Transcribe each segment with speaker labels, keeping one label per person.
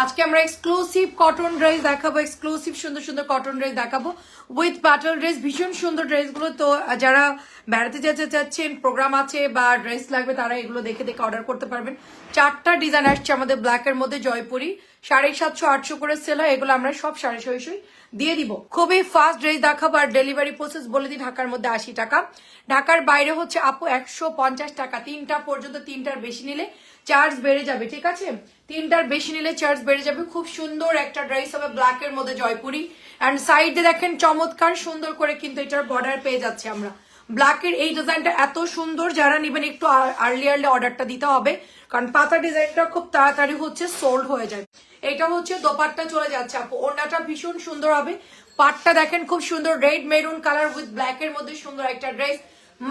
Speaker 1: আজকে আমরা exclusive cotton dress দেখাবো এক্সক্লুসিভ সুন্দর সুন্দর কটন ড্রেস দেখাবো উইথ বাটল ড্রেস ভীষণ সুন্দর ড্রেসগুলো তো যারা বেড়াতে যেতে চাচ্ছেন প্রোগ্রাম আছে বা ড্রেস লাগবে তারা এগুলো দেখে দেখে অর্ডার করতে পারবেন। চারটা ডিজাইন আসছে আমাদের ব্ল্যাকের মধ্যে, জয়পুরি, সাড়ে সাতশো, আটশো করে সেল হয়, এগুলো আমরা সব সাড়ে ছয়শোই দিয়ে দিব। খুবই ফাস্ট ড্রেস দেখাবো আর ডেলিভারি প্রসেস বলে দিই, ঢাকার মধ্যে আশি টাকা। ঢাকার বাইরে হচ্ছে আপু একশো পঞ্চাশ টাকা, তিনটা পর্যন্ত, তিনটার বেশি নিলে চার্জ বেড়ে যাবে, ঠিক আছে? তিনটার বেশি নিলে চার্জ বেড়ে যাবে। খুব সুন্দর একটা ড্রেস হবে ব্ল্যাকের মধ্যে জয়পুরি। অ্যান্ড সাইডে দেখেন চমৎকার সুন্দর করে কিন্তু এটার বর্ডার পেয়ে যাচ্ছে আমরা। ব্ল্যাকের এই ডিজাইনটা এত সুন্দর, যারা নেবেন একটু আর্লি আর্লি অর্ডারটা দিতে হবে। কারণ পাতা ডিজাইনটা খুব তাড়াতাড়ি হচ্ছে সোল্ড হয়ে যায়। এটা হচ্ছে দোপাট্টা চলে যাচ্ছে, আপু। ওড়নাটা ভীষণ সুন্দর হবে। পাটটা দেখেন খুব সুন্দর red maroon colour with black এর মধ্যে সুন্দর একটা ড্রেস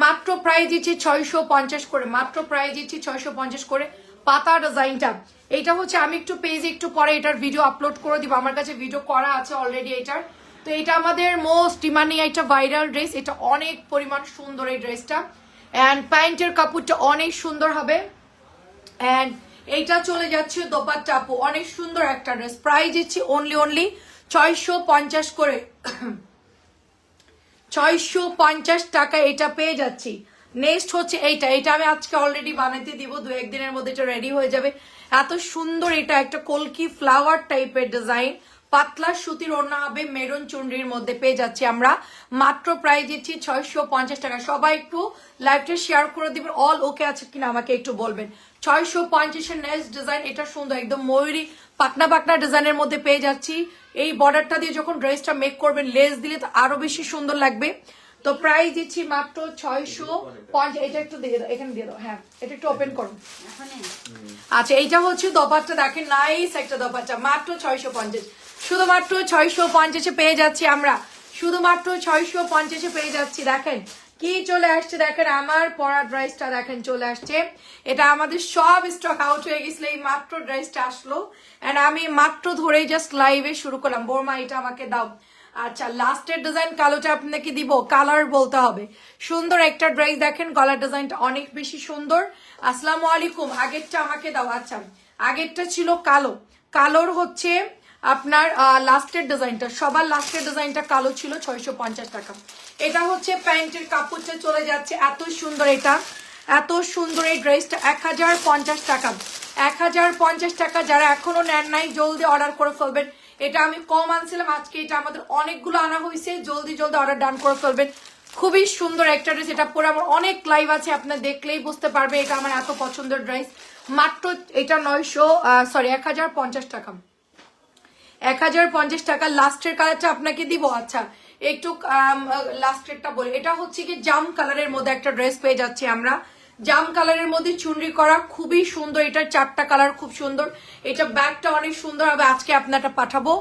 Speaker 1: মাত্র প্রাইস দিচ্ছি ছয়শো পঞ্চাশ করে, মাত্র প্রাইস দিচ্ছি ছয়শো পঞ্চাশ করে পাতা ডিজাইনটা এইটা হচ্ছে আমি একটু পেজে একটু পরে এটার ভিডিও আপলোড করে দিব। আমার কাছে ভিডিও করা আছে অলরেডি এটার তো এটা আমাদের মোস্ট ডিমান্ডিং একটা ভাইরাল ড্রেস এটা অনেক পরিমাণ সুন্দর এই ড্রেসটা অ্যান্ড প্যান্টের কাপড়টা অনেক সুন্দর হবে। অ্যান্ড এইটা চলে যাচ্ছে দোপাট্টা আপু। অনেক সুন্দর একটা ড্রেস প্রাইস দিচ্ছি অনলি অনলি ছয়শো পঞ্চাশ করে। ছয়শো পঞ্চাশ টাকা এটা পেয়ে যাচ্ছি। নেক্সট হচ্ছে এইটা। এটা আমি আজকে অলরেডি বানাতে দিব। দু একদিনের মধ্যে এটা রেডি হয়ে যাবে। এত সুন্দর এটা একটা কলকি ফ্লাওয়ার টাইপের ডিজাইন পাতলা সুতির ওড়না হবে, মেরুন চুনরির মধ্যে পেয়ে যাচ্ছি আমরা। মাত্র প্রাইস দিচ্ছি ছয়শো পঞ্চাশ টাকা। সবাই একটু লাইভটা শেয়ার করে দিবেন। অল ওকে আছে কিনা আমাকে একটু বলবেন। ছয়শো পঞ্চাশের নেক্সট ডিজাইন এটা সুন্দর, একদম ময়ূরী পাকনা পাকনা ডিজাইনের মধ্যে পেয়ে যাচ্ছি। এই বর্ডারটা দিয়ে যখন ড্রেসটা মেক করবেন লেস দিলে তো আরও বেশি সুন্দর লাগবে। তো প্রাইস দিচ্ছি মাত্র ছয়শো পঞ্চাশ। এটা একটু দিয়ে দাও, এখানে দিয়ে দাও হ্যাঁ এটা একটু ওপেন করুন আচ্ছা এইটা হচ্ছে দপাট্টা, দেখেন নাইস একটা দপাট্টা, মাত্র ছয়শো পঞ্চাশ। শুধুমাত্র ছয়শো পঞ্চাশে পেয়ে যাচ্ছি আমরা। শুধুমাত্র ছয়শো পঞ্চাশে পেয়ে যাচ্ছি, দেখেন। কি চলে আসছে দেখেন, আমার পরা ড্রেসটা দেখেন চলে আসছে। এটা আমাদের সব স্টক আউট হয়ে গেছিল, এই মাত্র ড্রেসটা আসলো। এন্ড আমি মাত্র ধরেই জাস্ট লাইভে শুরু করলাম। বোরমা এটা আমাকে দাও। আচ্ছা লাস্টের ডিজাইন কালোটা আপনাকে দিব। কালার বলতে হবে। সুন্দর একটা ড্রেস দেখেন, গলার ডিজাইনটা অনেক বেশি সুন্দর। আসসালামু আলাইকুম, আগেরটা আমাকে দাও। আচ্ছা আগেরটা ছিল কালো। কালোর হচ্ছে আপনার লাস্টের ডিজাইনটা, সবার লাস্টের ডিজাইনটা কালো ছিল ছয়শো পঞ্চাশ টাকা। এটা হচ্ছে প্যান্টের কাপড়টা চলে যাচ্ছে, এত সুন্দর এটা। এত সুন্দর এই ড্রেসটা, এক হাজার পঞ্চাশ টাকা। এক হাজার পঞ্চাশ টাকা যারা এখনও নেন নাই, জলদি অর্ডার করে ফেলবেন। এটা আমি কম আনছিলাম, আজকে এটা আমাদের অনেকগুলো আনা হয়েছে, জলদি জলদি অর্ডার ডান করে ফেলবেন। খুবই সুন্দর একটা ড্রেস, এটা পরে আমার অনেক লাইভ আছে, আপনার দেখলেই বুঝতে পারবে এটা আমার এত পছন্দের ড্রেস। মাত্র এটা নয়শো সরি এক হাজার পঞ্চাশ টাকা। এক হাজার পঞ্চাশ টাকা লাস্টের কালারটা আপনাকে দিব। আচ্ছা একটু লাস্টেরটা বলি। এটা হচ্ছে কি জাম কালারের মধ্যে একটা ড্রেস পেয়ে যাচ্ছি আমরা। জাম কালারের মধ্যে চুনরি করা, খুবই সুন্দর। এটার চারটা কালার খুব সুন্দর। এটা ব্যাগটা অনেক সুন্দর হবে, আজকে আপনারটা পাঠাবো।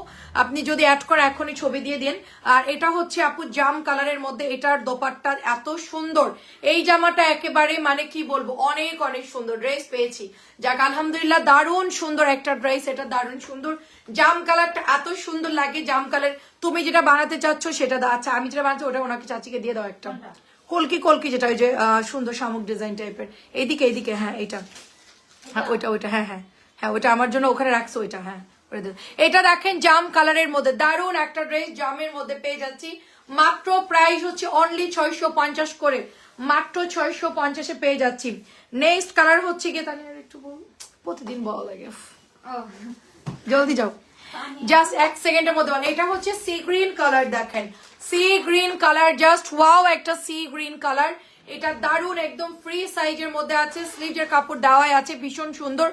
Speaker 1: আপনি যদি অ্যাড করে এখনই ছবি দিয়ে দিন। আর এটা হচ্ছে আপু জাম কালারের মধ্যে, এটার দোপাট্টা এত সুন্দর। এই জামাটা একেবারে মানে কি বলব, অনেক অনেক সুন্দর ড্রেস পেয়েছি। যাক, আলহামদুলিল্লাহ দারুণ সুন্দর একটা ড্রেস, এটা দারুণ সুন্দর। জাম কালারটা এত সুন্দর লাগে, জাম কালার। তুমি যেটা বানাতে চাচ্ছ সেটা আচ্ছা আমি যেটা বানাচ্ছি ওটা ওনাকে চাচিকে দিয়ে দাও একটা। কলকি কলকি যেটা ওই যে সুন্দর শামুক ডিজাইন টাইপের এইদিকে এইদিকে হ্যাঁ এইটা। হ্যাঁ ওইটা ওইটা হ্যাঁ হ্যাঁ। হ্যাঁ ওইটা আমার জন্য ওখানে রাখছো ওইটা হ্যাঁ এটা দেখেন জাম কালারের মধ্যে দারুণ একটা ড্রেস জামের মধ্যে পেয়ে যাচ্ছি। মাত্র প্রাইস হচ্ছে অনলি ছয়শো পঞ্চাশ করে। মাত্র ছয়শো পঞ্চাশে পেয়ে যাচ্ছি। নেক্সট কালার হচ্ছে গিয়ে তাহলে একটু প্রতিদিন বলা লাগে। জলদি যাও। জাস্ট এক সেকেন্ডের মধ্যে এটা হচ্ছে সি গ্রিন কালার দেখেন। Sea green colour just wow একটা সি গ্রিন কালার এটা দারুণ একদম ফ্রি সাইজের মধ্যে আছে স্লিভের কাপড় দেওয়াই আছে, ভীষণ সুন্দর।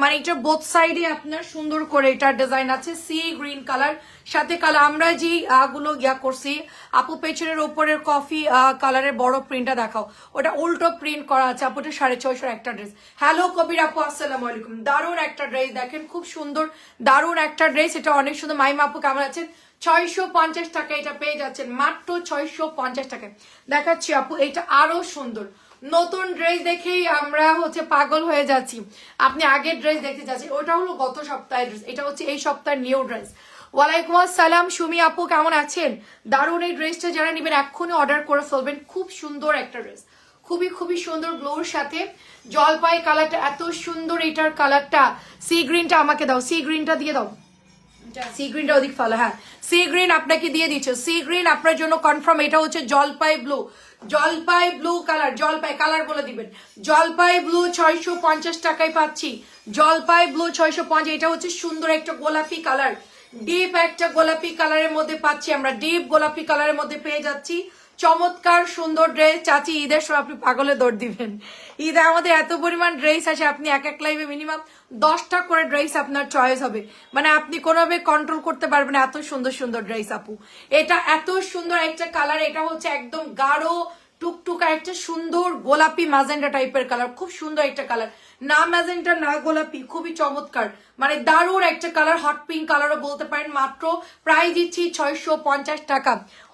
Speaker 1: মানে এটা বোথ সাইডে আপনার সুন্দর করে এটার ডিজাইন আছে সি গ্রিন কালার সাথে কালার আমরা যে গুলো ইয়া করছি, আপু পেছনের উপরের কফি কালারের বড় প্রিন্টটা দেখাও। ওটা উল্টো প্রিন্ট করা আছে, আপু এটা সাড়ে ছয়শোর একটা ড্রেস হ্যালো কবির আপু, আসসালাম আলাইকুম। দারুণ একটা ড্রেস দেখেন খুব সুন্দর, দারুণ একটা ড্রেস এটা অনেক সুন্দর। মাইমা আপু কেমন আছেন? ছয়শো পঞ্চাশ টাকা এটা পেয়ে যাচ্ছেন, মাত্র ছয়শো পঞ্চাশ টাকায়। দেখাচ্ছি আপু, এটা আরও সুন্দর। নতুন ড্রেস দেখেই আমরা হচ্ছে পাগল হয়ে যাচ্ছি। আপনি আগের ড্রেস দেখতে যাচ্ছেন ওটা হলো গত সপ্তাহের ড্রেস এটা হচ্ছে এই সপ্তাহের নিউ ড্রেস ওয়ালাইকুম আসসালাম সুমি আপু কেমন আছেন? দারুণ এই ড্রেসটা যারা নেবেন এক্ষুনি অর্ডার করে ফেলবেন। খুব সুন্দর একটা ড্রেস খুবই খুবই সুন্দর গ্লোর সাথে জলপাই কালারটা এত সুন্দর এটার কালারটা সি গ্রিনটা আমাকে দাও সি গ্রিনটা দিয়ে দাও। সি গ্রিনটা ওদিক ফলো হ্যাঁ। সি গ্রিন আপনাকে দিয়ে দিচ্ছে। সি গ্রিন আপনার জন্য কনফার্ম এটা হচ্ছে জলপাই ব্লু জলপাই ব্লু কালার, জলপাই কালার বলে দিবেন। জলপাই ব্লু ছয়শো পঞ্চাশ টাকায় পাচ্ছি। জলপাই ব্লু ছয়শো পঞ্চাশ, এটা হচ্ছে সুন্দর একটা গোলাপি কালার। ডিপ একটা গোলাপি কালারের মধ্যে পাচ্ছি আমরা। ডিপ গোলাপি কালারের মধ্যে পেয়ে যাচ্ছি। চমৎকার সুন্দর ড্রেস চাচি, ঈদের সময় আপনি পাগলে দৌড় দিবেন। ঈদে আমাদের এত পরিমাণ ড্রেস আছে, আপনি এক এক লাইভে মিনিমাম দশটা করে ড্রেস আপনার চয়েস হবে। মানে আপনি কোনোভাবে কন্ট্রোল করতে পারবেন এত সুন্দর সুন্দর ড্রেস আপু। এটা এত সুন্দর একটা কালার এটা হচ্ছে একদম গাঢ়, টুকটুকা, একটা সুন্দর গোলাপি ম্যাজেন্টা টাইপের কালার খুব সুন্দর একটা কালার না ম্যাজেন্টা না গোলাপি, খুবই চমৎকার। মানে দারুণ একটা কালার হট পিঙ্ক কালারও বলতে পারেন। মাত্র প্রায় দিচ্ছি ছয়শো পঞ্চাশ টাকা।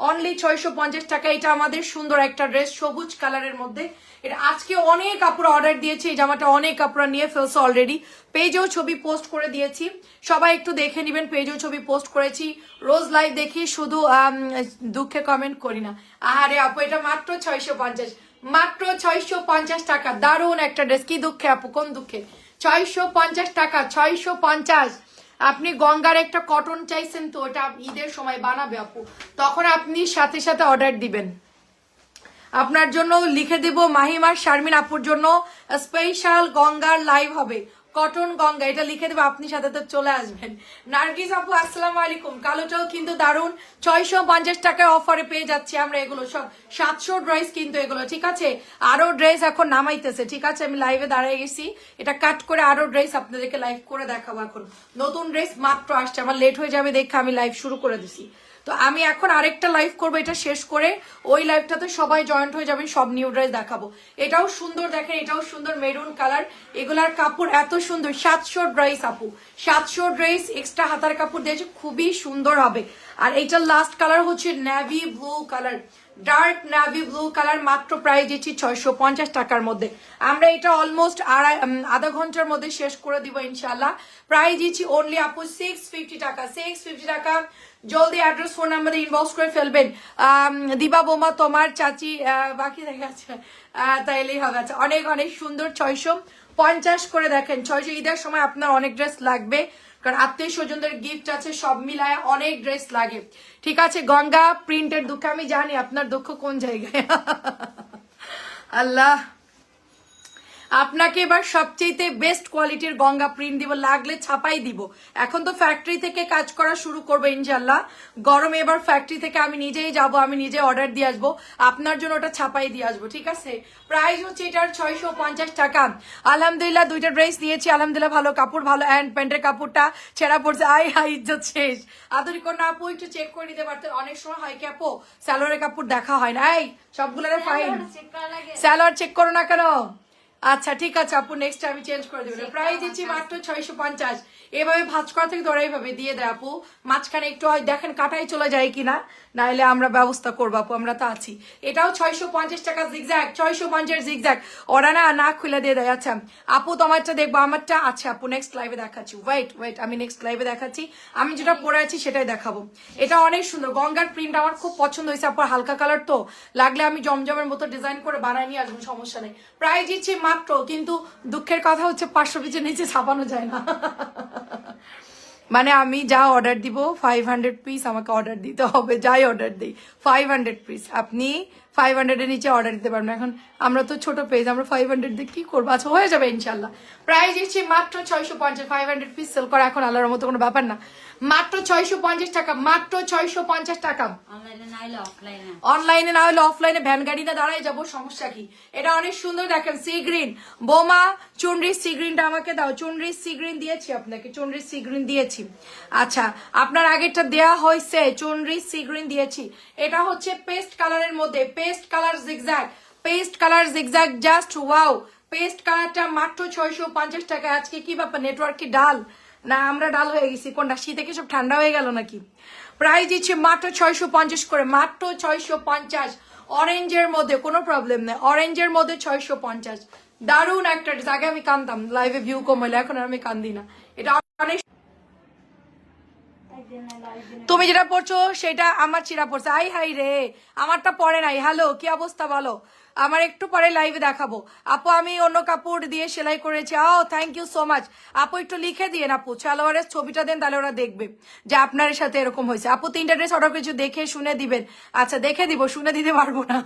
Speaker 1: অনলি ছয়শো পঞ্চাশ টাকা, এটা আমাদের সুন্দর একটা ড্রেস সবুজ কালারের মধ্যে। এটা আজকে অনেক কাপড় অর্ডার দিয়েছি, এই জামাটা অনেক কাপড় নিয়ে ফেলছে অলরেডি পেজেও ছবি পোস্ট করে দিয়েছি। সবাই একটু দেখে নেবেন পেজেও ছবি পোস্ট করেছি। রোজ লাইভ দেখি, শুধু দুঃখে কমেন্ট করি না। আরে আপু, এটা মাত্র ছয়শো পঞ্চাশ। মাত্র ছয়শো পঞ্চাশ টাকা। দারুণ একটা ড্রেস কি দুঃখে আপু, কোন দুঃখে? ছয়শো পঞ্চাশ টাকা, ছয়শো পঞ্চাশ। আপনি গঙ্গার একটা কটন চাইছেন তো, ওটা ঈদের সময় বানাবে আপু। তখন আপনি সাথে সাথে অর্ডার দিবেন। আপনার জন্য লিখে দেব মাহিমার শারমিন আপুর জন্য স্পেশাল গঙ্গার লাইভ হবে। কটন গঙ্গা, এটা লিখে দেবো, আপনি সাথে তো চলে আসবেন। নার্গিস আপু, আসসালামু আলাইকুম। কালোটাও কিন্তু দারুণ। ছয়শো পঞ্চাশ টাকায় অফারে পেয়ে যাচ্ছি আমরা এগুলো সব। সাতশো ড্রেস কিন্তু এগুলো, ঠিক আছে? আরও ড্রেস এখন নামাইতেছে, ঠিক আছে? আমি লাইভে দাঁড়িয়ে গেছি। এটা কাট করে আরও ড্রেস আপনাদেরকে লাইভ করে দেখাবো এখন। নতুন ড্রেস মাত্র আসছে, আমার লেট হয়ে যাবে দেখে আমি লাইভ শুরু করে দিছি। তো আমি এখন আরেকটা লাইভ করব, এটা শেষ করে ওই লাইভটাতে সবাই জয়েন্ট হয়ে যাবেন, সব নিউ ড্রেস দেখাবো। এটাও সুন্দর দেখেন, এটাও সুন্দর মেরুন কালার এগুলার কাপড় এত সুন্দর, সাতশো ড্রেস আপু, সাতশো ড্রেস এক্সট্রা হাতার কাপড় দিয়েছে, খুবই সুন্দর হবে। আর এইটার লাস্ট কালার হচ্ছে navy blue colour dark navy blue colour মাত্র প্রাইস দিচ্ছি ছয়শো পঞ্চাশ টাকার মধ্যে। আমরা এটা অলমোস্ট আড়াই আধা ঘণ্টার মধ্যে শেষ করে দিব ইনশাল্লাহ প্রাইস দিচ্ছি অনলি আপু সিক্স ফিফটি টাকা। সিক্স ফিফটি টাকা। জলদি অ্যাড্রেস ফোন নাম্বারে ইনবক্স করে ফেলবেন। দিবা বোমা, তোমার চাচি বাকি দেখা যাচ্ছে। তাইলেই হবে। আচ্ছা অনেক অনেক সুন্দর ছয়শো পঞ্চাশ করে দেখেন। ছয়শো ঈদের সময় আপনার অনেক ড্রেস লাগবে। কারণ আত্মীয় স্বজনদের গিফট আছে, সব মিলায় অনেক ড্রেস লাগে। ঠিক আছে, গঙ্গা প্রিন্টের দুঃখে, আমি জানি আপনার দুঃখ কোন জায়গায়। আল্লাহ। আপনাকে এবার সবচেয়ে বেস্ট কোয়ালিটির গঙ্গা প্রিন্ট দিব লাগলে ছাপাই দিব। এখন তো ফ্যাক্টরি থেকে কাজ করা শুরু করব ইনশাল্লাহ গরমে এবার ফ্যাক্টরি থেকে আমি নিজেই যাব আমি নিজে অর্ডার দিয়ে আসব। আপনার জন্য ওটা ছাপাই দিয়ে আসব ঠিক আছে? প্রাইস হচ্ছে এটার ছয়শো পঞ্চাশ টাকা। আলহামদুলিল্লাহ দুইটা ড্রেস নিয়েছি আলহামদুলিল্লাহ ভালো কাপড় ভালো অ্যান্ড প্যান্টের কাপড়টা ছেঁড়া পড়ছে। আই হাই ইজ্জত শেষ। আদরিক না আপু একটু চেক করে নিতে পারতেন অনেক সময় হয় কি আপু স্যালোয়ারের কাপড় দেখা হয় না। এই সবগুলোর ফাইন স্যালোয়ার চেক করো না কেন? আচ্ছা ঠিক আছে আপু নেক্সট আমি চেঞ্জ করে দেবেন প্রাইস দিচ্ছি মাত্র ছয়শো পঞ্চাশ। এভাবে ভাজ করা থেকে ধরে এইভাবে দিয়ে দেয় আপু। মাঝখানে একটু হয় দেখেন কাটাই চলে যায় কিনা নাহলে আমরা ব্যবস্থা করব আপু আমরা তো আছি। এটাও ছয়শো পঞ্চাশ টাকা জিগজ্যাক ছয়শো পঞ্চাশ জিগজ্যাক ওরা না না খুলে দিয়ে দেয়। আচ্ছা আপু তোমারটা দেখব আমারটা আছে আপু নেক্সট লাইভে দেখাচ্ছি। ওয়েট ওয়েট আমি নেক্সট লাইভে দেখাচ্ছি। আমি যেটা পরে আছি সেটাই দেখাবো। এটা অনেক সুন্দর গঙ্গার প্রিন্ট আমার খুব পছন্দ হয়েছে আপু হালকা কালার তো। লাগলে আমি জমজমের মতো ডিজাইন করে বানাই নিয়ে আসব সমস্যা নেই। প্রাইস দিচ্ছি মাত্র, কিন্তু দুঃখের কথা হচ্ছে পাঁচশো পিসের নিচে ছাপানো যায় না। মানে আমি যা অর্ডার দিব ফাইভ হান্ড্রেড পিস আমাকে অর্ডার দিতে হবে, যাই অর্ডার দিই ফাইভ হান্ড্রেড পিস আপনি ফাইভ হান্ড্রেডের নিচে অর্ডার দিতে পারবেন এখন আমরা তো ছোট পেজ আমরা ফাইভ হান্ড্রেড দিয়ে কি করব? আচ্ছা হয়ে যাবে ইনশাল্লাহ প্রাইস দিচ্ছি মাত্র ছয়শো পঞ্চাশ ফাইভ হান্ড্রেড পিস সেল করা এখন আল্লাহর মতো কোনো ব্যাপার না। মাত্র ছয়শো পঞ্চাশ টাকা মাত্র ছয়শো পঞ্চাশ টাকা।
Speaker 2: অনলাইনে না হলে অফলাইনে
Speaker 1: ভ্যান গাড়িতে দাঁড়ায় যাব সমস্যা কি? এটা অনেক সুন্দর দেখেন সি গ্রিন বোমা চুনরির সি গ্রিনটা আমাকে দাও। চুনরির সি গ্রিন দিয়েছি আপনাকে চুনরির সি গ্রিন দিয়েছি। আচ্ছা আপনার আগেরটা দেয়া হয়েছে চুনরির সি গ্রিন দিয়েছি। এটা হচ্ছে পেস্ট কালারের মধ্যে paste colour zigzag. Paste colour zigzag just wow paste কালারটা মাত্র ছয়শো পঞ্চাশ টাকা। আজকে কি ব্যাপার? নেটওয়ার্ক কি ডাল? না, আমরা ডাল হয়ে গেছি। কোনটা? শীতে কি সব ঠান্ডা হয়ে গেল নাকি? প্রাইস দিচ্ছে মাত্র ছয়শো পঞ্চাশ করে। মাত্র ছয়শো পঞ্চাশ। অরেঞ্জের মধ্যে কোনো প্রবলেম নেই। অরেঞ্জের মধ্যে ছয়শো পঞ্চাশ। দারুণ একটা। আগে আমি কান্দতাম লাইভে ভিউ কম হলে এখন আমি কান্দি না। এটা অনেক তুমি যেটা পড়ছো, সেটা আমার চিরা পড়ছে। আই হাই রে, আমারটা পড়ে নাই। হ্যালো, কি অবস্থা বলো? আমার একটু পরে লাইভে দেখাবো। আপু আমি অন্য কাপড় দিয়ে সেলাই করেছি। ও থ্যাংক ইউ সো মাচ আপু একটু লিখে দিয়ে আপু। সালোয়ারের ছবিটা দেন তাহলে ওরা দেখবে যে আপনার সাথে এরকম হয়েছে। আপু তিনটা ড্রেস অর্ডার কিছু দেখে শুনে দিবেন। আচ্ছা দেখে দিব শুনে দিতে পারব না।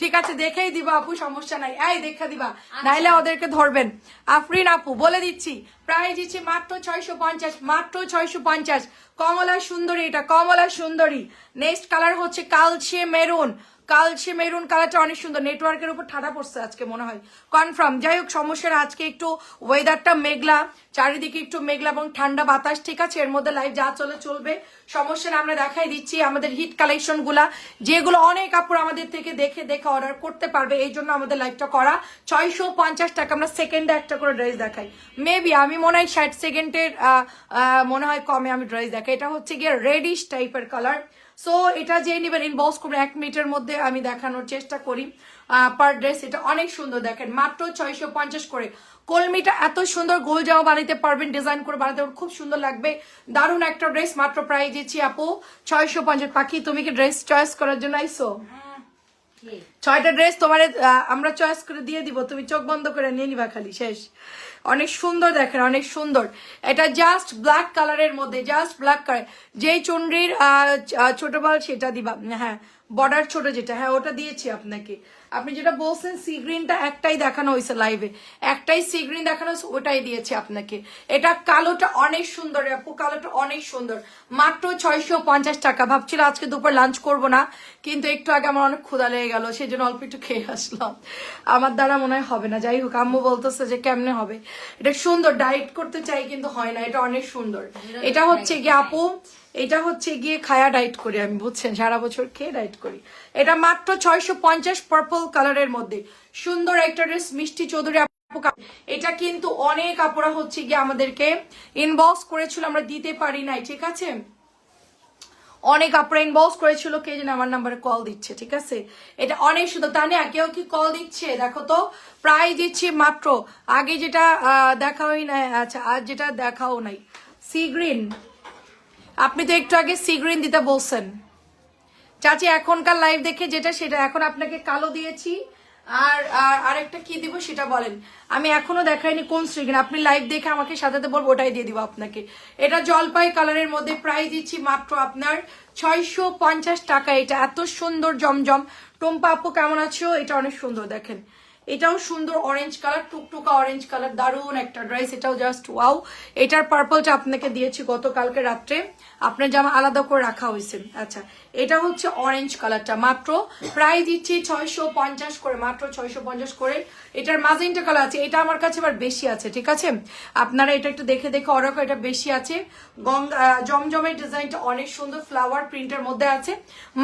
Speaker 1: ঠিক আছে দেখেই দিব আপু সমস্যা নাই। এই দেখে দিবা। নাইলে ওদেরকে ধরবেন। আফরিন আপু বলে দিচ্ছি প্রায় দিচ্ছি মাত্র ছয়শো পঞ্চাশ মাত্র ছয়শো পঞ্চাশ। কমলা সুন্দরী এটা কমলা সুন্দরী। নেক্সট কালার হচ্ছে কালচে মেরুন কালচে মেরুন কালারটা অনেক সুন্দর। নেটওয়ার্কের উপর ঠাডা পড়ছে আজকে মনে হয়। কনফার্ম যাই হোক সমস্যা না, আজকে একটু ওয়েদারটা মেঘলা চারিদিকে একটু মেঘলা এবং ঠান্ডা বাতাস ঠিক আছে? এর মধ্যে লাইভ যা চলে চলবে। সমস্যা না আমরা দেখাই দিচ্ছি আমাদের হিট কালেকশনগুলা যেগুলো অনেক কাপড় আমাদের থেকে দেখে দেখে অর্ডার করতে পারবে। এই জন্য আমাদের লাইভটা করা। ছয়শো পঞ্চাশ টাকা আমরা সেকেন্ডে একটা করে ড্রেস দেখাই। মেবি আমি মনে হয় ষাট সেকেন্ডের মনে হয় কমে আমি ড্রেস দেখাই। এটা হচ্ছে গিয়ে রেডিশ টাইপের কালার সো এটা যে নেবেন ইনবক্স করবেন এক মিনিটের মধ্যে আমি দেখানোর চেষ্টা করি। পার ড্রেস এটা অনেক সুন্দর দেখেন মাত্র ছয়শো পঞ্চাশ করে। কলমিটা এত সুন্দর গোল জামা বানাতে পারবেন ডিজাইন করে বানাতে পারবেন খুব সুন্দর লাগবে। দারুণ একটা ড্রেস মাত্র প্রাইস দিচ্ছি আপু ছয়শো পঞ্চাশ। পাখি তুমি কি ড্রেস চয়েস করার জন্য আইসো? ছয়টা ড্রেস তোমার আমরা চয়েস করে দিয়ে দিব তুমি চোখ বন্ধ করে নিয়ে নিবা খালি শেষ। অনেক সুন্দর দেখেন, অনেক সুন্দর। এটা জাস্ট ব্ল্যাক কালারের মধ্যে জাস্ট ব্ল্যাক কালার যেই চন্ডির ছোট বল সেটা দিবা। হ্যাঁ। বর্ডার ছোট যেটা হ্যাঁ ওটা দিয়েছি আপনাকে। আপনি যেটা বলছেন সি গ্রিনটা একটাই দেখানো হয়েছে লাইভে একটাই সি গ্রিন দেখানো হয়েছে ওটাই দিয়েছি আপনাকে। এটা কালোটা অনেক সুন্দর আপু কালোটা অনেক সুন্দর। মাত্র ছয়শো পঞ্চাশ টাকা। ভাবছিল আজকে দুপুর লাঞ্চ করব না কিন্তু একটু আগে আমার অনেক ক্ষুদা লেগে গেল সেই জন্য অল্প একটু খেয়ে আসলাম। আমার দ্বারা মনে হয় হবে না যাই হোক আম্মু বলতেছে যে কেমনে হবে। এটা সুন্দর ডায়েট করতে চাই কিন্তু হয় না এটা অনেক সুন্দর। এটা হচ্ছে গিয়ে আপু এটা হচ্ছে গিয়ে খায়া ডাইট করি আমি, বুঝছেন? সারা বছর খেয়ে ডাইট করি। এটা মাত্র ছয়শো পঞ্চাশ পার্পল কালারের মধ্যে। সুন্দর একটা ড্রেস মিষ্টি চৌধুরী এটা কিন্তু অনেক আপুরা হচ্ছে গিয়ে আমাদেরকে ইনবক্স করেছিল, আমরা দিতে পারি নাই, ঠিক আছে? অনেক আপুরা ইনবক্স করেছিল, কে যেন আমার নাম্বারে কল দিচ্ছে, ঠিক আছে? এটা অনেক সুন্দর। তানিয়া, কেউ কি কল দিচ্ছে? দেখো তো, প্রায় দিচ্ছি মাত্র। আগে যেটা দেখাওই নাই আচ্ছা আর যেটা দেখাও নাই। সি গ্রিন আপনি তো একটু আগে সি গ্রিন দিতে বলছেন। চাচি, এখনকার লাইভ দেখে যেটা সেটা। এখন আপনাকে কালো দিয়েছি। আর আর আরেকটা কি দিব সেটা বলেন। আমি এখনও দেখাইনি কোন স্ট্রিগন আপনি লাইভ দেখে আমাকে সাজাতে বলব, ওটাই দিয়ে দিব আপনাকে। এটা জলপাই কালারের মধ্যে প্রাইস দিচ্ছি মাত্র আপনার ছয়শো পঞ্চাশ টাকা। এটা এত সুন্দর, জমজম। টম্পা আপু, কেমন আছো? এটা অনেক সুন্দর, দেখেন। এটাও সুন্দর অরেঞ্জ কালার টুকটুকা অরেঞ্জ কালার দারুণ একটা ড্রেস এটাও জাস্ট ওয়াও এটার পার্পলটা আপনাকে দিয়েছি গতকালকে রাত্রে। আপনার জামা আলাদা করে রাখা হয়েছে। আচ্ছা এটা হচ্ছে অরেঞ্জ কালারটা মাত্র প্রায় দিচ্ছি ছয়শো পঞ্চাশ করে, মাত্র ছয়শো পঞ্চাশ করে। এটার মাজিনটা কালার আছে। এটা আমার কাছে আবার বেশি আছে, ঠিক আছে? আপনারা এটা একটু দেখে দেখে অর্ডার এটা বেশি আছে। গঙ্গা জমজমের ডিজাইনটা অনেক সুন্দর ফ্লাওয়ার প্রিন্টের মধ্যে আছে।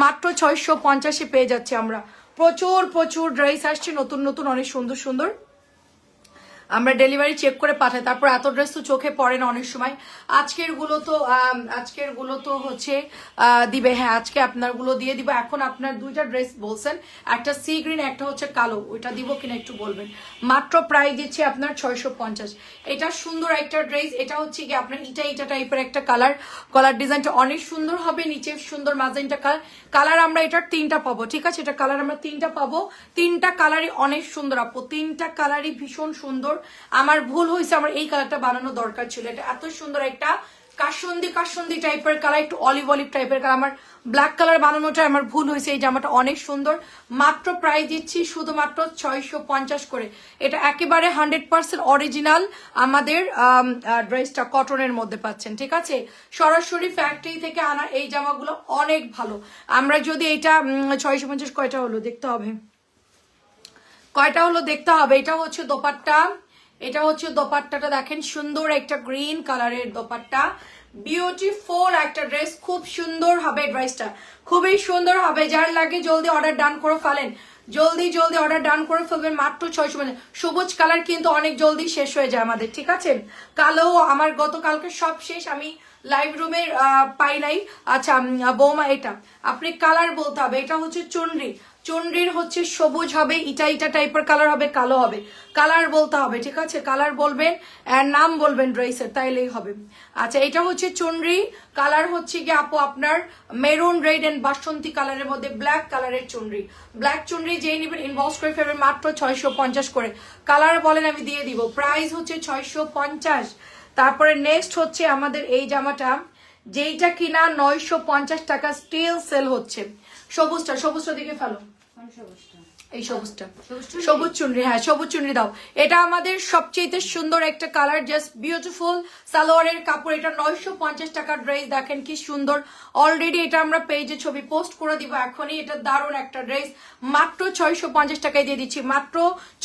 Speaker 1: মাত্র ছয়শো পঞ্চাশে পেয়ে যাচ্ছি আমরা। প্রচুর প্রচুর ড্রেস আসছে নতুন নতুন অনেক সুন্দর সুন্দর। আমরা ডেলিভারি চেক করে পাঠাই, তারপর এত ড্রেস তো চোখে পড়ে না অনেক সময়। আজকেরগুলো তো আজকেরগুলো তো হচ্ছে দিবে। হ্যাঁ আজকে আপনারগুলো দিয়ে দিব। এখন আপনার দুইটা ড্রেস বলছেন, একটা সি গ্রিন একটা হচ্ছে কালো। ওইটা দিব কিনা একটু বলবেন। মাত্র প্রাইস দিচ্ছে আপনার ছয়শো পঞ্চাশ। এটা সুন্দর একটা ড্রেস এটা হচ্ছে কি আপনার ইটা ইটা টাইপের একটা কালার কালার ডিজাইনটা অনেক সুন্দর হবে নিচে সুন্দর মাজাইনটা কালার কালার আমরা এটার তিনটা পাবো, ঠিক আছে? এটা কালার আমরা তিনটা পাবো। তিনটা কালারই অনেক সুন্দর, আপু। তিনটা কালারই ভীষণ সুন্দর। আমার ভুল হয়েছে, আমার এই কালারটা বানানো দরকার ছিল। এটা এত সুন্দর একটা কাসন্দি কাসন্দি টাইপের কালার একটু অলিভ অলিভ টাইপের কালার আমার ব্ল্যাক কালার বানানোটা আমার ভুল হয়েছে, এই জামাটা অনেক সুন্দর। মাত্র প্রাইস দিচ্ছি শুধুমাত্র ছয়শো পঞ্চাশ করে। এটা একেবারে হান্ড্রেড পার্সেন্ট অরিজিনাল আমাদের ড্রেসটা কটনের মধ্যে পাচ্ছেন, ঠিক আছে? সরাসরি ফ্যাক্টরি থেকে আনা এই জামাগুলো অনেক ভালো। আমরা যদি এটা ছয়শো পঞ্চাশ কয়টা হলো দেখতে হবে। কয়টা হলো দেখতে হবে? এটা হচ্ছে দোপাট্টা এটা হচ্ছে দোপাট্টাটা দেখেন, সুন্দর একটা গ্রিন কালারের দোপাট্টা। বিউটিফুল একটা ড্রেস খুব সুন্দর হবে ড্রেসটা খুবই সুন্দর হবে, যার লাগে জলদি অর্ডার ডান করে ফেলেন। জলদি জলদি অর্ডার ডান করে ফেলবেন, মাত্র ছয়শো মানে সবুজ কালার কিন্তু অনেক জলদি শেষ হয়ে যায় আমাদের, ঠিক আছে? কালো, আমার গতকালকে সব শেষ, আমি লাইভ রুমের পাই নাই। আচ্ছা বৌমা, এটা। আপনি কালার বলতে হবে, এটা হচ্ছে চুনরি। চুনরির হচ্ছে সবুজ হবে, ইটা ইটা টাইপের কালার হবে, কালো হবে। কালার বলতে হবে, ঠিক আছে? কালার বলবেন আর নাম বলবেন ড্রেসের তাইলেই হবে। আচ্ছা এটা হচ্ছে চুনরি কালার হচ্ছে কি আপু আপনার মেরুন রেড এন্ড বাসন্তী কালারের মধ্যে ব্ল্যাক কালারের চুনরি ব্ল্যাক চুনরি যেই নেবেন ইনবক্স করে ফেলবেন মাত্র ছয়শো পঞ্চাশ করে। কালার বলেন, আমি দিয়ে দিব। প্রাইস হচ্ছে ছয়শো পঞ্চাশ। তারপরে নেক্সট হচ্ছে আমাদের এই জামাটা, যেইটা কিনা নয়শো পঞ্চাশ টাকা স্টিল সেল হচ্ছে। সবুজটা সবুজটা দিকে ফেলো। এই সবুজটা। সবুজ চুনরি হ্যাঁ সবুজ চুনরি দাও। এটা আমাদের সবচেয়ে সুন্দর একটা কালার জাস্ট বিউটিফুল সালোয়ারের কাপড়। এটা নয়শো পঞ্চাশ টাকার ড্রেস দেখেন কি সুন্দর। অলরেডি এটা আমরা পেজে ছবি পোস্ট করে দিব এখনই এটা দারুণ একটা ড্রেস মাত্র ছয়শো পঞ্চাশ টাকায় দিয়ে দিচ্ছি মাত্র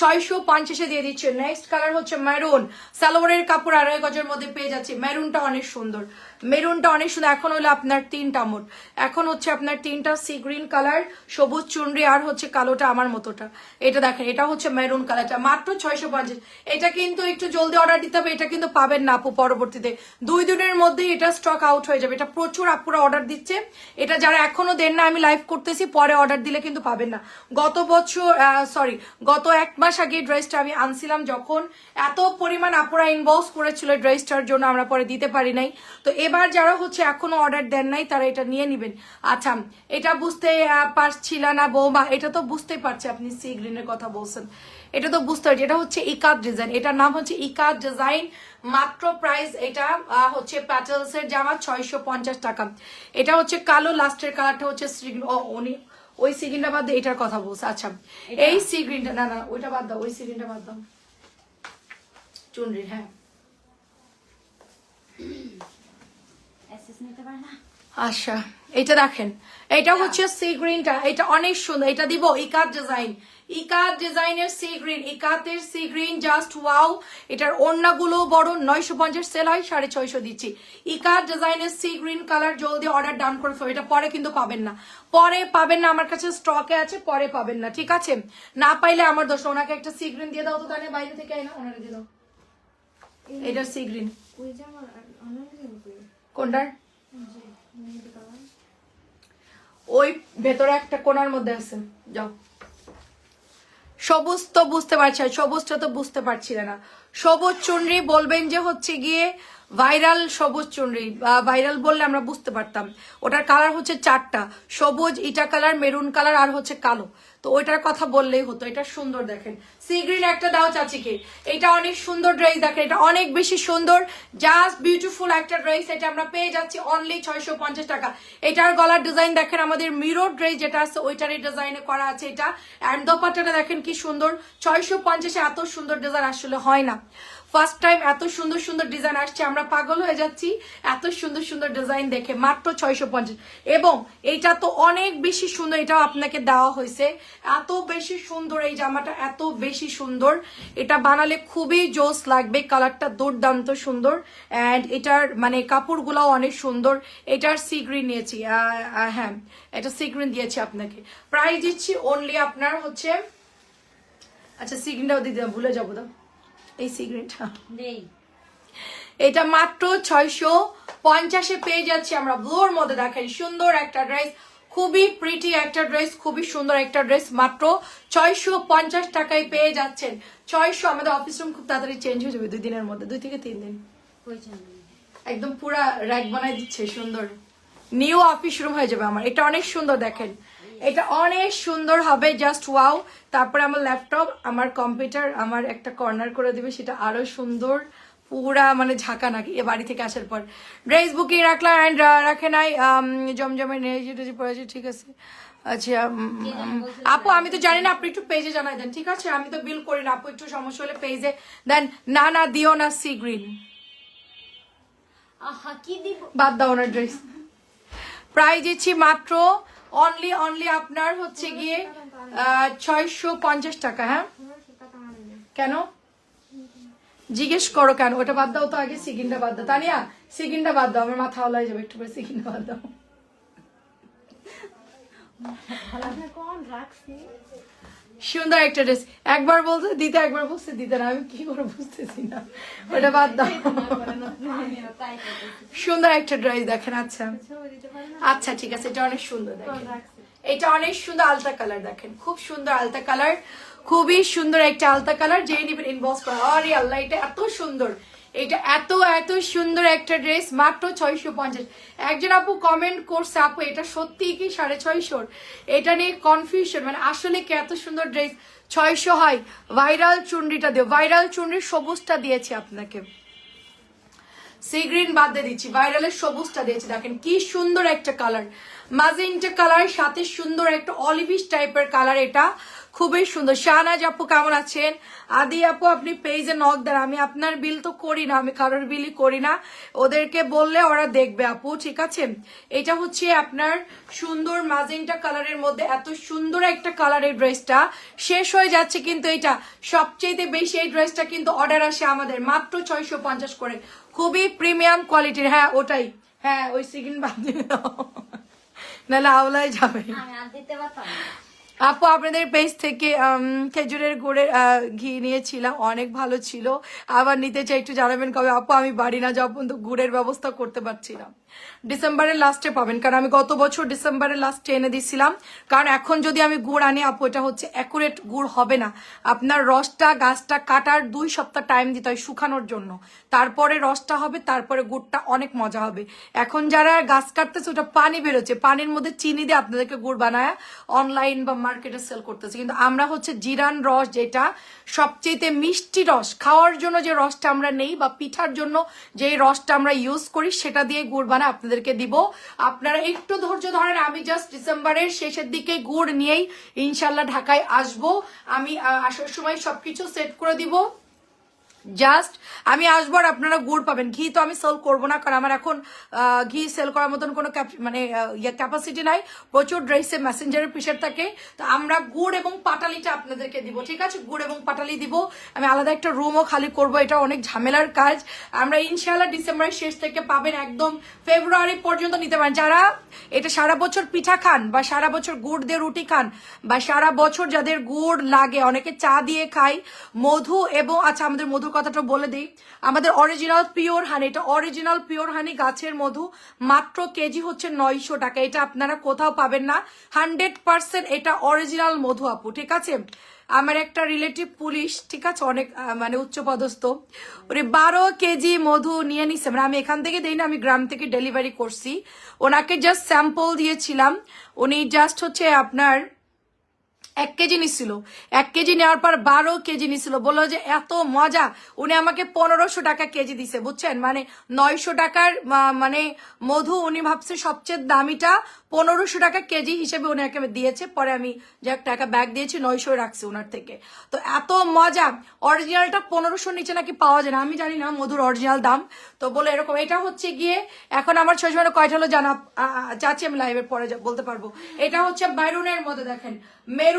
Speaker 1: ছয়শো পঞ্চাশে দিয়ে দিচ্ছি। নেক্সট কালার হচ্ছে মেরুন সালোয়ারের কাপড় আড়াই গজের মধ্যে পেয়ে যাচ্ছি। মেরুনটা অনেক সুন্দর। মেরুনটা অনেক সুন্দর। এখন হলো আপনার তিনটা মোট। এখন হচ্ছে আপনার তিনটা সি গ্রিন কালার, সবুজ চুনরি আর হচ্ছে কালোটা আমার মতোটা। এটা দেখেন, এটা হচ্ছে মেরুন কালারটা। মাত্র ছয়শো পঞ্চাশ। এটা কিন্তু একটু জলদি অর্ডার দিতে হবে, এটা কিন্তু পাবেন না আপু পরবর্তীতে। দুই দিনের মধ্যেই এটা স্টক আউট হয়ে যাবে। এটা প্রচুর আপুরা অর্ডার দিচ্ছে। এটা যারা এখনও দেন না, আমি লাইভ করতেছি, পরে অর্ডার দিলে কিন্তু পাবেন না। গত বছর সরি গত এক মাস আগে ড্রেসটা আমি আনছিলাম যখন এত পরিমাণ আপুরা ইনবক্স করেছিল ড্রেসটার জন্য, আমরা পরে দিতে পারি নাই। তো এবার যারা হচ্ছে এখনও অর্ডার দেন নাই তারা এটা নিয়ে নেবেন। আচ্ছা এটা বুঝতে পারছিল না বৌমা এটা তো বুঝতেই পারছি আপনি সি গ্রিনের কথা বলছেন। এটা তো বুঝতে পারছি এটা হচ্ছে ইকাত ডিজাইন এটার নাম হচ্ছে ইকাত ডিজাইন মাত্র প্রাইস এটা হচ্ছে প্যাটেলস এর জামা ছয়শো পঞ্চাশ টাকা। এটা হচ্ছে কালো লাস্টের কালারটা হচ্ছে শ্রী- ও, উনি ওই সিগ্রিনটা বাদ দিয়ে এটার কথা বলছে। আচ্ছা এই সিগ্রিনটা না না ওইটা বাদ দাও ওই সিগ্রিনটা বাদ দাও। চুনরি হ্যাঁ
Speaker 2: অ্যাসেস নিতে পারে না
Speaker 1: আচ্ছা এটা দেখেন। এটা হচ্ছে সি গ্রিনটা এটা অনেক সুন্দর। এটা দিব ইকাত ডিজাইন ইকাত ডিজাইনের সি গ্রিন ইকাতের সি গ্রিন জাস্ট ওয়াও এটার ওড়নাগুলো বড় নয়শো পঞ্চাশ সেল হয় সাড়ে ছয়শো দিচ্ছি। ইকাত ডিজাইনের সি গ্রিন কালার জলদি অর্ডার ডান করে ফেলো। এটা পরে কিন্তু পাবেন না। পরে পাবেন না আমার কাছে স্টকে আছে পরে পাবেন না। ঠিক আছে? না পাইলে আমার দোষ ওনাকে একটা সি গ্রিন দিয়ে দাও তো তাহলে বাইরে থেকে আইনা ওনাকে দিয়ে দাও। এটার সি গ্রিন
Speaker 2: ওই জামা অনলাইনে যাব কই
Speaker 1: কোনটার? ওই ভেতরে একটা কোণার মধ্যে আছে। যাও। সবুজ তো বুঝতে পারছি সবুজটা তো বুঝতে পারছিলে না। সবুজ চুনরি বলবেন যে হচ্ছে গিয়ে ভাইরাল সবুজ চুনরি ভাইরাল বললে আমরা বুঝতে পারতাম। ওটার কালার হচ্ছে চারটা, সবুজ, ইটা কালার মেরুন কালার আর হচ্ছে কালো। তো ওইটার কথা বললেই হতো, এটা সুন্দর দেখেন। সি গ্রিন একটা দাও চাচিকে। এটা অনেক সুন্দর ড্রেস দেখেন, এটা অনেক বেশি সুন্দর। জাস্ট বিউটিফুল একটা ড্রেস এটা আমরা পেয়ে যাচ্ছি অনলি ছয়শো পঞ্চাশ টাকা। এটার গলার ডিজাইন দেখেন, আমাদের মিরর ড্রেস যেটা আছে, ওইটারই ডিজাইনে করা আছে এটা। অ্যান্ড দোপাট্টাটা দেখেন কি সুন্দর, ছয়শো পঞ্চাশে এত সুন্দর ডিজাইন আসলে হয় না। ফার্স্ট টাইম এত সুন্দর সুন্দর ডিজাইন আসছে, আমরা পাগল হয়ে যাচ্ছি, এত সুন্দর সুন্দর ডিজাইন দেখে, মাত্র ছয়শো পঞ্চাশ। এবং এইটা তো অনেক বেশি সুন্দর, এটাও আপনাকে দেওয়া হয়েছে। এত বেশি সুন্দর এই জামাটা, এত বেশি সুন্দর। এটা বানালে খুবই জোস লাগবে, কালারটা দুর্দান্ত সুন্দর। অ্যান্ড এটার মানে কাপড়গুলাও অনেক সুন্দর। এটার সি গ্রিন নিয়েছি হ্যাঁ এটা সি গ্রিন দিয়েছি আপনাকে। প্রাইস দিচ্ছি অনলি আপনার হচ্ছে আচ্ছা সি গ্রিনটাও দিদি ভুলে যাব দাও এই সিগারেটটা
Speaker 2: নেই।
Speaker 1: এটা মাত্র ছয়শো পঞ্চাশে পেয়ে যাচ্ছি আমরা ব্লুর মধ্যে। দেখেন সুন্দর একটা ড্রেস খুবই প্রিটি একটা ড্রেস খুবই সুন্দর একটা ড্রেস মাত্র ছয়শো পঞ্চাশ টাকায় পেয়ে যাচ্ছেন। ছয়শো আমাদের অফিস রুম খুব তাড়াতাড়ি চেঞ্জ হয়ে যাবে দুই দিনের মধ্যে দুই থেকে তিন দিন। একদম পুরা র্যাক বানাই দিচ্ছে সুন্দর। নিউ অফিস রুম হয়ে যাবে আমার। এটা অনেক সুন্দর দেখেন। এটা অনেক সুন্দর হবে জাস্ট ওয়াও তারপরে আমার ল্যাপটপ আমার কম্পিউটার আমার একটা কর্নার করে দিবে সেটা আরও সুন্দর। পুরা মানে ঝাঁকা নাকি এ বাড়ি থেকে আসার পর। ড্রেস বুকিং রাখলাম অ্যান্ড রাখে নাই জমজমে টেজি পড়েছে ঠিক আছে। আচ্ছা আপু আমি তো জানি না আপনি একটু পেজে জানাই দেন ঠিক আছে? আমি তো বিল করি না আপু একটু সমস্যা হলে পেজে দেন। না না দিও না সি গ্রিন বাদ দাও না ড্রেস প্রাইস দিচ্ছি মাত্র অনলি অনলি আপনার হচ্ছে গিয়ে ছয়শো পঞ্চাশ টাকা হ্যাঁ? কেন? জিজ্ঞেস করো কেন? ওটা বাদ দাও তো আগে সিকিনটা বাদ দাও। তানিয়া সিকিনটা বাদ দাও, আমার মাথা হলাই যাবে, একটু সিকিনটা বাদ দাও। সুন্দর একটা ড্রেস একবার বলতে দিতে একবার বলছে, দিতে না। আমি কি করে বুঝতেছি না। ওটা বাদ দাও। সুন্দর একটা ড্রেস দেখেন আচ্ছা। আচ্ছা ঠিক আছে, এটা অনেক সুন্দর দেখেন। এটা অনেক সুন্দর আলতা কালার দেখেন। খুব সুন্দর আলতা কালার খুবই সুন্দর একটা আলতা কালার যে নিবেন ইনবক্স করা। আরে আল্লাহ, এটা এত সুন্দর। এটা এত এত সুন্দর একটা ড্রেস, মাত্র ছয়শো পঞ্চাশ। একজন আপু কমেন্ট করছে, আপু, এটা সত্যি কি সাড়ে ছয়শোর? এটা নিয়ে কনফিউশন মানে আসলে কি এত সুন্দর ড্রেস? ছয়শো হয় ভাইরাল চুনরিটা দিও। ভাইরাল চুনরির সবুজটা দিয়েছি আপনাকে। সি গ্রিন বাদ দিয়ে দিচ্ছি ভাইরালের সবুজটা দিয়েছি। দেখেন কি সুন্দর একটা কালার মাঝে মাজেন্টা কালার সাথে সুন্দর একটা অলিভিশ টাইপের কালার এটা। খুবই সুন্দর। শাহনাজ আপু কেমন আছেন? আদি আপু, আপনি পেজে নক দেন। আমি আপনার বিল তো করি না, আমি কারোর বিলই করি না। ওদেরকে বললে ওরা দেখবে আপু, ঠিক আছে? এটা হচ্ছে আপনার সুন্দর মাজেন্টা কালারের মধ্যে, এত সুন্দর একটা কালারের ড্রেসটা শেষ হয়ে যাচ্ছে কিন্তু এটা। সবচেয়ে বেশি এই ড্রেসটা কিন্তু অর্ডার আসে আমাদের, মাত্র ছয়শো পঞ্চাশ করে। খুবই প্রিমিয়াম কোয়ালিটির হ্যাঁ ওটাই। হ্যাঁ ওই সিগিন বাদ দিয়ে দাও নাহলে আওলাই যাবে। আপু, আপনাদের পেজ থেকে খেজুরের গুড়ের ঘি নিয়েছিলাম, অনেক ভালো ছিল। আবার নিতে চাই, একটু জানাবেন কবে? আপু, আমি বাড়ি না যাওয়া পর্যন্ত গুড়ের ব্যবস্থা করতে পারছিলাম ডিসেম্বরের লাস্টে পাবেন। কারণ আমি গত বছর ডিসেম্বরের লাস্টে এনে দিছিলাম কারণ এখন যদি আমি গুড় আনি, আপু, এটা হচ্ছে অ্যাকুরেট গুড় হবে না। আপনার রসটা, গাছটা কাটার দুই সপ্তাহ টাইম দিতে হয় শুকানোর জন্য। তারপরে রসটা হবে, তারপরে গুড়টা অনেক মজা হবে। এখন যারা গাছ কাটতেছে, ওটা পানি বেরোচ্ছে। পানির মধ্যে চিনি দিয়ে আপনাদেরকে গুড় বানায় অনলাইন বা মার্কেটে সেল করতেছে। কিন্তু আমরা হচ্ছে জিরান রস, যেটা সবচেয়ে মিষ্টি রস, খাওয়ার জন্য যে রসটা আমরা নেই বা পিঠার জন্য যে রসটা আমরা ইউজ করি, সেটা দিয়ে গুড় বানায়। আপনাদেরকে দিব। আপনারা একটু ধৈর্য ধরেন, আমি জাস্ট ডিসেম্বরের শেষের দিকে গুড় নিয়েই ইনশাল্লাহ ঢাকায় আসব। আমি আসার সময় সবকিছু সেট করে দিব। জাস্ট আমি আসব আর আপনারা গুড় পাবেন। ঘি তো আমি সেল করব না, কারণ আমার এখন ঘি সেল করার মতন কোনো মানে ক্যাপাসিটি নাই। প্রচুর ড্রেসে মেসেঞ্জারের প্রেশার থাকে। তো আমরা গুড় এবং পাটালিটা আপনাদেরকে দিব, ঠিক আছে? গুড় এবং পাটালি দিব। আমি আলাদা একটা রুমও খালি করব, এটা অনেক ঝামেলার কাজ। আমরা ইনশাল্লাহ ডিসেম্বরের শেষ থেকে পাবেন একদম ফেব্রুয়ারি পর্যন্ত নিতে পারেন। যারা এটা সারা বছর পিঠা খান, বা সারা বছর গুড় দিয়ে রুটি খান, বা সারা বছর যাদের গুড় লাগে, অনেকে চা দিয়ে খায়, মধু এবং আচ্ছা আমাদের মধুর কথাটা বলে দিই। আমাদের অরিজিনাল পিওর হানি এটা অরিজিনাল পিওর হানি গাছের মধু। মাত্র কেজি হচ্ছে নয়শো টাকা। এটা আপনারা কোথাও পাবেন না। হান্ড্রেড পার্সেন্ট এটা অরিজিনাল মধু আপু, ঠিক আছে? আমার একটা রিলেটিভ পুলিশ, ঠিক আছে? অনেক মানে উচ্চপদস্থ। উনি বারো কেজি মধু নিয়ে নিছে। মানে আমি এখান থেকে দিই না আমি গ্রাম থেকে ডেলিভারি করছি। ওনাকে জাস্ট স্যাম্পল দিয়েছিলাম। উনি জাস্ট হচ্ছে আপনার এক কেজি নিছিল। এক কেজি নেওয়ার পর বারো কেজি নিছিল। বলল যে, এত মজা। উনি আমাকে পনেরোশো টাকা কেজি দিছে, বুঝছেন? মানে নয়শো টাকার মানে মধু উনি ভাবছে সবচেয়ে দামিটা পনেরোশো টাকা কেজি হিসেবে উনি একে দিয়েছে। পরে আমি যে এক টাকা ব্যাগ দিয়েছি নয়শো রাখছি ওনার থেকে। তো এত মজা। অরিজিনালটা পনেরোশোর নিচে নাকি পাওয়া যায় না। আমি জানি না মধুর অরিজিনাল দাম। তো বলে এরকম, এটা হচ্ছে গিয়ে এখন আমার সময় কয়টা হলো জানা? চাচ্ছি আমি লাইভের পরে বলতে পারব। এটা হচ্ছে মেরুনের মধ্যে দেখেন।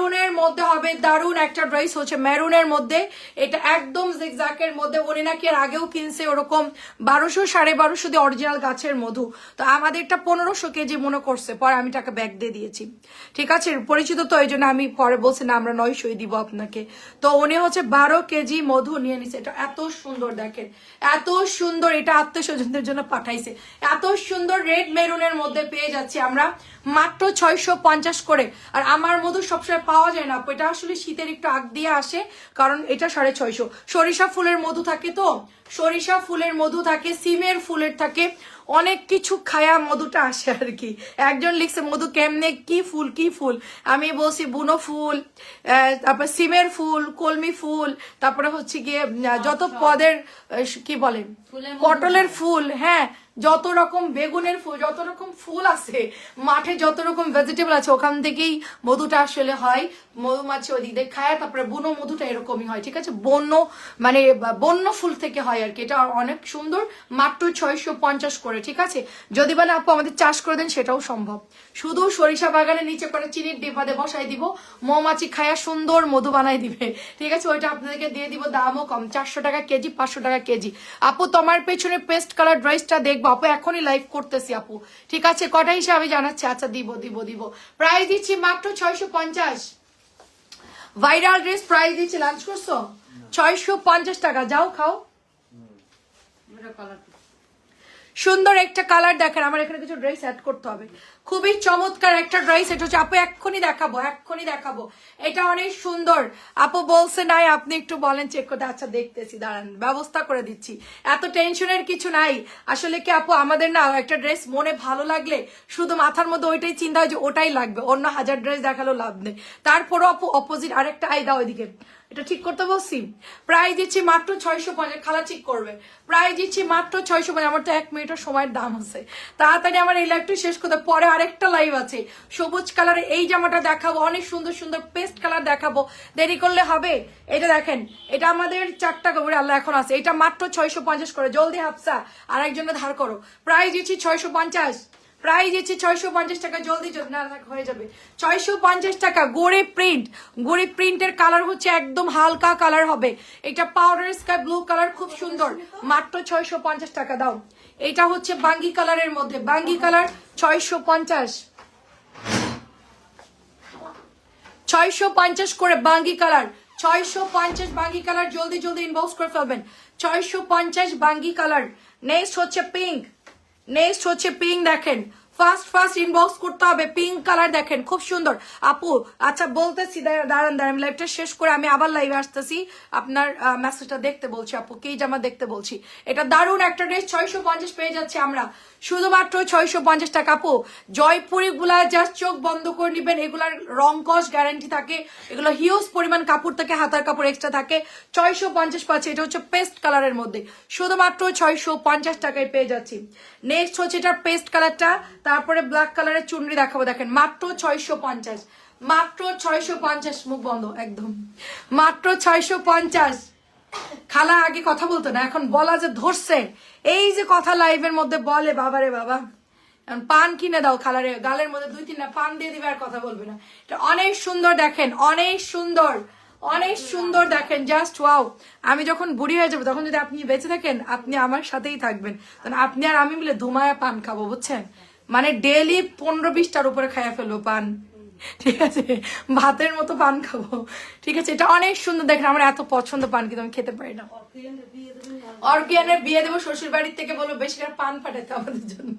Speaker 1: মেরুনের মধ্যে হবে দারুণ একটা ড্রেস হচ্ছে মেরুনের মধ্যে। এটা একদম জিগজাকের মধ্যে। উনি নাকি এর আগেও কিনছে ওরকম বারোশো, সাড়ে বারোশো দিয়ে অরিজিনাল গাছের মধু। তো আমাদেরটা পনেরোশো কেজি মনে করছে। পরে আমি টাকা ব্যাগ দিয়ে দিয়েছি। ঠিক আছে? পরিচিত তো, এই জন্য আমি পরে বলছি, না, আমরা নয়শোই দিব আপনাকে। তো উনি হচ্ছে বারো কেজি মধু নিয়ে নিছে। এটা এত সুন্দর দেখেন। এত সুন্দর এটা আত্মীয় স্বজনদের জন্য পাঠাইছে। এত সুন্দর রেড মেরুনের মধ্যে পেয়ে যাচ্ছি আমরা। মাত্র ছয়শো পঞ্চাশ করে। আর আমার মধু সবসময় পাওয়া যায় না। এটা আসলে শীতের একটু আগ দিয়ে আসে কারণ এটা সাড়ে ছয়শো। সরিষা ফুলের মধু থাকে তো? সরিষা ফুলের মধু থাকে সিমের ফুলের থাকে অনেক কিছু খায়া মধুটা আসে আর কি। একজন লিখছে মধু কেমনে? কি ফুল কি ফুল? আমি বলছি বুনো ফুল তারপর সিমের ফুল কলমি ফুল তারপরে হচ্ছে গিয়ে যত পদের আহ, কি বলে? পটলের ফুল হ্যাঁ যত রকম বেগুনের ফুল যত রকম ফুল আছে, মাঠে যত রকম ভেজিটেবল আছে, ওখান থেকেই মধুটা আসলে হয়। মধুমাছি ওদিক দিয়ে খায়, তারপরে বন্য মধুটা এরকমই হয়, ঠিক আছে? বন্য মানে বন্য ফুল থেকে হয় আর কি। এটা অনেক সুন্দর, মাত্র ছয়শো পঞ্চাশ করে, ঠিক আছে? যদি মানে আপু, আমাদের চাষ করে দেন, সেটাও সম্ভব। শুধু সরিষা বাগানের নিচে করে চিনির ডিব্বাতে বসাই দিব, মৌমাছি খায়া সুন্দর মধু বানাই দিবে, ঠিক আছে? ওইটা আপনাদেরকে দিয়ে দিব দামও কম, চারশো টাকা কেজি, পাঁচশো টাকা কেজি। আপু, তোমার পেছনে পেস্ট কালার ড্রেসটা দেখব আপু এখনই লাইভ করতেছি আপু। ঠিক আছে কটা হিসাবে জানাচ্ছি? আচ্ছা দিব দিব দিব। প্রায় দিচ্ছি মাত্র ছয়শো পঞ্চাশ। ভাইরাল ড্রেস প্রায় দিচ্ছি লাঞ্চ করছ? ছয়শো পঞ্চাশ টাকা। যাও খাও। সুন্দর একটা কালার দেখেন আমার এখানে কিছু ড্রেস অ্যাড করতে হবে। খুবই চমৎকার একটা ড্রেস এটা হচ্ছে। আপু, এক্ষুনি দেখাবো এক্ষুনি দেখাবো। এটা অনেক সুন্দর। আপু বলছে, নাই, আপনি একটু বলেন চেক করতে। আচ্ছা দেখতেছি, দাঁড়ান, ব্যবস্থা করে দিচ্ছি। এত টেনশনের কিছু নাই। আসলে কি আপু, আমাদের না একটা ড্রেস মনে ভালো লাগলে শুধু মাথার মধ্যে ওইটাই চিন্তা হয় যে ওটাই লাগবে। অন্য হাজার ড্রেস দেখাল লাভ নেই। তারপরও আপু অপোজিট আরেকটা আই দাও ওইদিকে। এটা ঠিক করতে বলছি? প্রায় দিচ্ছি মাত্র ছয়শো পঞ্চাশ, খালা ঠিক করবে। প্রায় দিচ্ছি মাত্র ছয়শো পঞ্চাশ, আমার তো এক মিনিটের সময়ের দাম আছে। তাড়াতাড়ি আমার এই শেষ করতে পরে আরেকটা লাইভ আছে। সবুজ কালারে এই জামাটা দেখাবো, অনেক সুন্দর সুন্দর পেস্ট কালার দেখাবো। দেরি করলে হবে? এটা দেখেন, এটা আমাদের চারটা করে আল্লাহ এখন আছে। এটা মাত্র ছয়শো পঞ্চাশ করে। জলদি হাফসা আর একজনে ধার করো। প্রায় দিচ্ছি ছয়শো পঞ্চাশ। প্রাইস দিচ্ছি ছয়শো পঞ্চাশ টাকা। জলদি জলদি না হয়ে যাবে। ছয়শো পঞ্চাশ টাকা গোড়ে প্রিন্ট গোড়ে প্রিন্টের কালার হচ্ছে একদম হালকা কালার হবে। এটা পাউডার স্কাই ব্লু কালার খুব সুন্দর। মাত্র ছয়শো পঞ্চাশ টাকা, দাও। এটা হচ্ছে বাঙ্গি কালারের মধ্যে। বাঙ্গি কালার ছয়শো পঞ্চাশ। ছয়শো পঞ্চাশ করে বাঙ্গি কালার। ছয়শো পঞ্চাশ বাঙ্গি কালার। জলদি জলদি ইনবক্স করে ফেলবেন। ছয়শো পঞ্চাশ বাঙ্গি কালার। নেক্সট হচ্ছে পিঙ্ক নেক্সট হচ্ছে পিঙ্ক দেখেন। ফার্স্ট ফার্স্ট ইনবক্স করতে হবে। পিঙ্ক কালার দেখেন, খুব সুন্দর। আপু আচ্ছা বলতেছি দাঁড়ান দাঁড়ান লাইভটা শেষ করে আমি আবার লাইভে আসতেছি। আপনার মেসেজটা দেখতে বলছি আপু, কি জামা দেখতে বলছি। এটা দারুণ একটা ড্রেস ছয়শো পঞ্চাশ পেয়ে যাচ্ছে আমরা। শুধুমাত্র ছয়শো পঞ্চাশ টাকা, আপু। জয়পুরি গুলা জাস্ট চোখ বন্ধ করে নিবেন, এগুলার রং কস গ্যারান্টি থাকে। এগুলো হিউজ পরিমাণ কাপড় থাকে হাতার কাপড় এক্সট্রা থাকে। ছয়শো পঞ্চাশ পাচ্ছে, এটা হচ্ছে পেস্ট কালারের মধ্যে। শুধুমাত্র ছয়শো পঞ্চাশ টাকায় পেয়ে যাচ্ছি। নেক্সট হচ্ছে এটার পেস্ট কালারটা তারপরে ব্ল্যাক কালারের চুনরি দেখাবো, দেখেন, মাত্র ছয়শো পঞ্চাশ। মাত্র ছয়শো পঞ্চাশ, মুখ বন্ধ, একদম। মাত্র ছয়শো পঞ্চাশ। খালা আগে কথা বলতো না, এখন বলা যে ধরছে। এই যে কথা লাইভের মধ্যে বলে বাবারে বাবা। এখন পান কিনে দাও খালারে গালের মধ্যে দুই তিনটা পান দিয়ে দিবে আর কথা বলবে না। এটা অনেক সুন্দর দেখেন, অনেক সুন্দর অনেক সুন্দর দেখেন জাস্ট ওয়াও আমি যখন বুড়ি হয়ে যাব, তখন যদি আপনি বেঁচে থাকেন, আপনি আমার সাথেই থাকবেন। আপনি আর আমি মিলে ধুমায়া পান খাব, বুঝছেন? মানে ডেলি পনেরো বিশটার উপরে খাইয়া ফেলব পান। ঠিক আছে? ভাতের মতো পান খাব। ঠিক আছে? এটা অনেক সুন্দর। দেখেন আমার এত পছন্দ পান কিন্তু আমি খেতে পারি না। অর্গিয়ানের বিয়ে দেবো শ্বশুর বাড়ির থেকে বলব বেশি করে পান পাঠাতে আমাদের জন্য।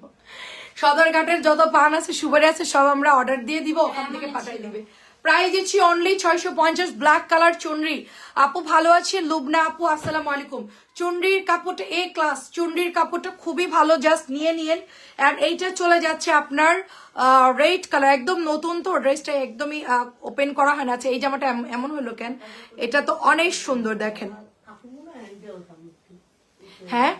Speaker 1: সদরঘাটের যত পান আছে সুপারি আছে সব আমরা অর্ডার দিয়ে দিব ওখান থেকে পাঠাই দিবে। প্রাইস দিচ্ছি অনলি ছয়শো পঞ্চাশ ব্ল্যাক কালার চুনরি। আপু ভালো আছে? লুবনা আপু, আসসালামু আলাইকুম। চুনরির কাপড়টা এ ক্লাস চুনরির কাপড়টা খুবই ভালো জাস্ট নিয়ে নিয়েন। আর এইটা চলে যাচ্ছে আপনার রেড কালার একদম নতুন তো ড্রেসটা একদমই ওপেন করা হয় না। আচ্ছা এই জামাটা এম- এমন হলো কেন? এটা তো অনেক সুন্দর, দেখেন। হ্যাঁ?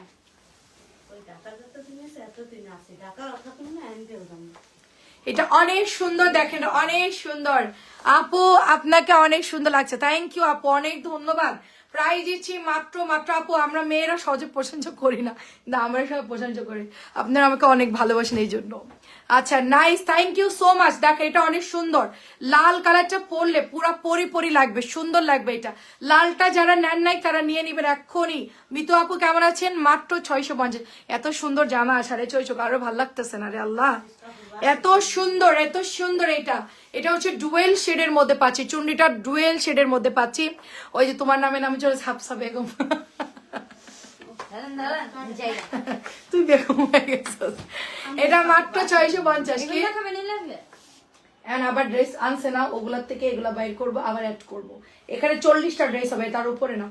Speaker 1: এটা অনেক সুন্দর, দেখেন, অনেক সুন্দর। আপু, আপনাকে অনেক সুন্দর লাগছে। থ্যাংক ইউ আপু, অনেক ধন্যবাদ। প্রায় দিচ্ছি মাত্র মাত্র, আপু, আমরা মেয়েরা সহজে প্রশংসা করি না। না, আমরা সব প্রশংসা করি। আপনারা আমাকে অনেক ভালোবাসেন এই জন্য। আচ্ছা nice thank you so much দেখেন এটা অনেক সুন্দর। লাল কালারটা পরলে পুরা পরি পরি লাগবে, সুন্দর লাগবে এটা। লালটা যারা নেন নাই, তারা নিয়ে নিবেন এক্ষুনি। মিতু আপু, কেমন আছেন? মাত্র ছয়শো পঞ্চাশ। এত সুন্দর জামা, সাড়ে ছয়শো, কারও ভালো লাগতেছে না রে আল্লাহ। এত সুন্দর এত সুন্দর এটা। এটা হচ্ছে ডুয়েল শেডের মধ্যে পাচ্ছি, চুন্ডিটা ডুয়েল শেডের মধ্যে পাচ্ছি। ওই যে তোমার নামে নামে চলে ঝাপসা বেগম। তুই বেগম হয়ে গেছিস। এটা মাত্র ছয়শো পঞ্চাশ কি? এখন আবার ড্রেস আনছে না ওগুলার থেকে এগুলা বাইর করব আবার অ্যাড করব। এখানে চল্লিশটা ড্রেস হবে তার উপরে না।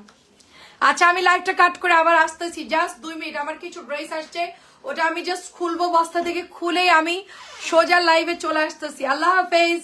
Speaker 1: আচ্ছা আমি লাইভটা কাট করে আবার আসতেছি। জাস্ট দুই মিনিট আমার কিছু ড্রেস আসছে ওটা আমি জাস্ট খুলবো বস্তা থেকে খুলে আমি সোজা লাইভে চলে আসতেছি। আল্লাহ হাফেজ।